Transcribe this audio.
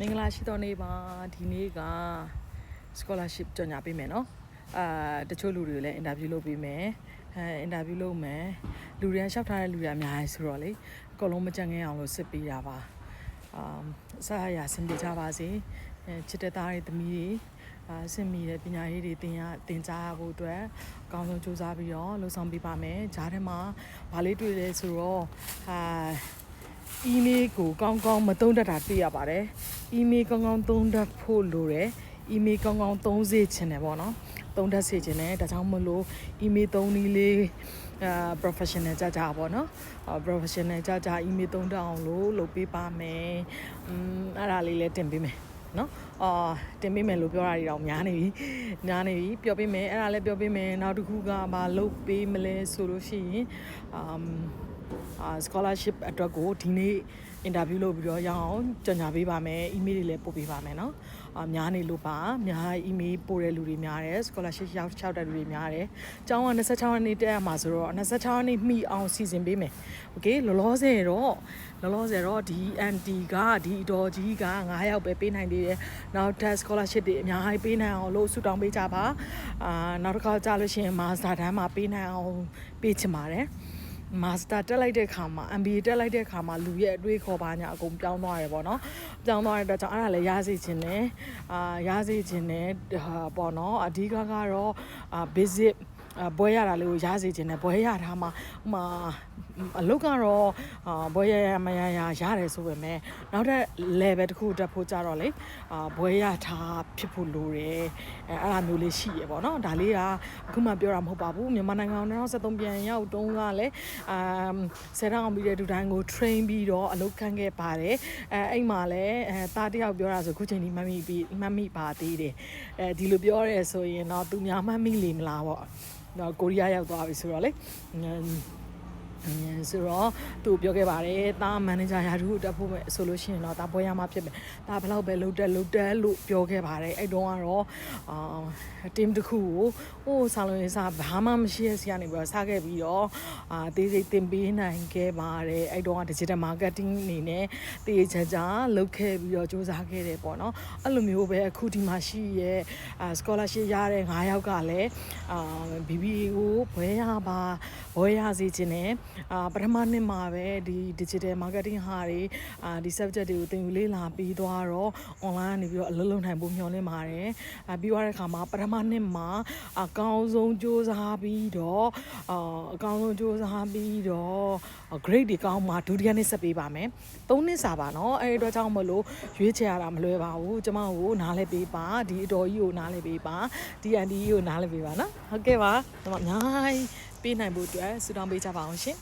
မင်္ဂလာရှိသောနေ့ပါဒီနေ့က scholarship ကြော်ညာပေးမယ်နော်အာတချို့လူတွေကိုလည်း interview လုပ်ပေးမယ်အဲ interview လုပ်မယ်လူတွေကလျှောက်ထားတဲ့လူတွေအများကြီးဆိုတော့လေအကုန်လုံးမကြံငဲအောင်လို့စစ်ပေးတာပါအာအစားအရာစင်ပြေကြပါစေအဲချစ်တဲ့သားတွေသမီးတွေအာစင်မီတဲ့ပညာရေးတွေသင်ရသင်ကြားဖို့အတွက်အကောင်းဆုံးစူးစမ်းပြီးတော့လှူဆောင်ပေးပါမယ်ဂျားထဲမှာဗာလေးတွေ့လဲဆိုတော့အာ အီးမေးလ်ကိုကောင်းကောင်းမသုံးတတ်တာတွေ့ရပါတယ်။အီးမေးလ်ကောင်းကောင်းသုံးတတ်ဖို့လိုတယ်။အီးမေးလ်ကောင်းကောင်းသုံးစေချင်တယ်ပေါ့နော်။သုံးတတ်စေချင်တယ်။ဒါကြောင့်မလို့အီးမေးလ်သုံးနည်းလေးအာ professional ကြကြပေါ့နော်။ professional ကြကြအီးမေးလ်သုံးတတ်အောင်လို့လုပ်ပေးပါမယ်။อืมအဲ့ဒါလေးလည်းတင်ပေးမယ်။နော်အာတင်ပေးမယ်လို့ပြောတာတွေတော့များနေပြီများနေပြီပြောပေးမယ်အဲ့ဒါလည်းပြောပေးမယ်နောက်တစ်ခုကဘာလုပ်ပေးမလဲဆိုလို့ရှိရင်အမ် အာ scholarship အတွက်ကိုဒီနေ့ interview လုပ်ပြီးတော့ရအောင်ကြော်ညာပေးပါမယ် email တွေလည်းပို့ပေးပါမယ်เนาะအာများနေလို့ပါများ email ပို့တဲ့လူတွေများတယ် scholarship ရောက်ချောက်တဲ့လူတွေများတယ်ကျောင်းက26ရက်နေ့တက်ရမှာဆိုတော့26ရက်နေ့မိအောင်စီစဉ်ပေးမယ် okay လောလောဆယ်တော့လောလောဆယ်တော့ဒီ MT ကဒီအတော်ကြီးက9ယောက်ပဲပေးနိုင်သေးတယ်နောက် test scholarship တွေအများကြီးပေးနိုင်အောင်လို့ဆုတောင်းပေးကြပါအာနောက်တစ်ခါကြာလို့ရှိရင် master တန်းမှာပေးနိုင်အောင်ပေးချင်ပါတယ် master တက်လိုက်တဲ့ခါမှာ MBA တက်လိုက်တဲ့ခါမှာလူရဲ့အတွေးခေါ်ပါညာအကုန်ပြောင်းသွားတယ်ပေါ့နော်ပြောင်းသွားတဲ့အတွက်ကြောင့်အဲ့ဒါလည်းရစေချင်တယ်အာရစေချင်တယ်ဟာပေါ့နော်အဓိကကတော့အာ basic အဘွဲရတာလေးကိုရစေချင်တယ်ဘွဲရထားမှာဟိုမှာ အလုပ်ကတော့အာဘွဲရရမရရရတယ်ဆိုပေမဲ့နောက်ထပ် level တစ်ခုတက်ဖို့ကြတော့လေအာဘွဲရထားဖြစ်ဖို့လိုတယ်အဲအဲ့လိုမျိုးလေးရှိရပေါ့နော်ဒါလေးကအခုမှပြောတာမဟုတ်ပါဘူးမြန်မာနိုင်ငံ2023ပြန်ရောက်တုန်းကလည်းအာဆယ်တောင်ပြီးတဲ့ဒူတိုင်းကို train ပြီးတော့အလုပ်ခံခဲ့ပါတယ်အဲအဲ့မှာလည်းအဲသားတယောက်ပြောတာဆိုခုချိန်ဒီမှတ်မိပြီးမှတ်မိပါသေးတယ်အဲဒီလိုပြောရဲဆိုရင်တော့သူများမှတ်မိလေမလားပေါ့တော့ကိုရီးယားရောက်သွားပြီဆိုတော့လေ ဆိုတော့သူပြောခဲ့ပါတယ်တာမန်နေဂျာရာထူးတက်ဖို့ပဲဆိုလို့ရှိရင်တော့ဒါပွဲရမှာဖြစ်မယ်ဒါဘယ်လောက်ပဲလုတ်တက်လုတ်တက်လို့ပြောခဲ့ပါတယ်အဲ့တုန်းကတော့အာ team တစ်ခုကိုဟိုဆာလွန်ရေးစားဘာမှမရှိရစီကနေပြီးတော့စခဲ့ပြီးတော့အာတေးစိတ်တင်ပေးနိုင်ခဲ့ပါတယ်အဲ့တုန်းက digital marketing အနေနဲ့တေးချာချာလုပ်ခဲ့ပြီးတော့စူးစမ်းခဲ့တယ်ပေါ့နော်အဲ့လိုမျိုးပဲအခုဒီမှာရှိရဲ့အာ scholarship ရတဲ့9ယောက်ကလည်းအာ BBA ကိုဘွဲရပါဘွဲရစီခြင်းနဲ့အာပထမနှစ်မှာပဲဒီ digital marketing ဟာတွေအာဒီ subject တွေကိုသင်ယူလေ့လာပြီးသွားတော့ online ကနေပြီးတော့အလုပ်လုပ်နိုင်ဖို့မျှော်လင့်ပါတယ်အာပြီးသွားတဲ့အခါမှာပထမနှစ်မှာအကောင်းဆုံးစ조사ပြီးတော့အာအကောင်းဆုံးစ조사ပြီးတော့ grade တွေကောင်းမှဒုတိယနှစ်ဆက်ပေးပါမယ်၃နှစ်စာပါနော်အဲဒီအတွက်ကြောင့်မလို့ရွေးချယ်ရတာမလွယ်ပါဘူးကျမကိုနားလဲပေးပါဒီအတော်ကြီးကိုနားလဲပေးပါဒီ anti ကြီးကိုနားလဲပေးပါနော်ဟုတ်ကဲ့ပါကျမအများကြီးပေးနိုင်ဖို့အတွက်ဆုတောင်းပေးကြပါအောင်ရှင်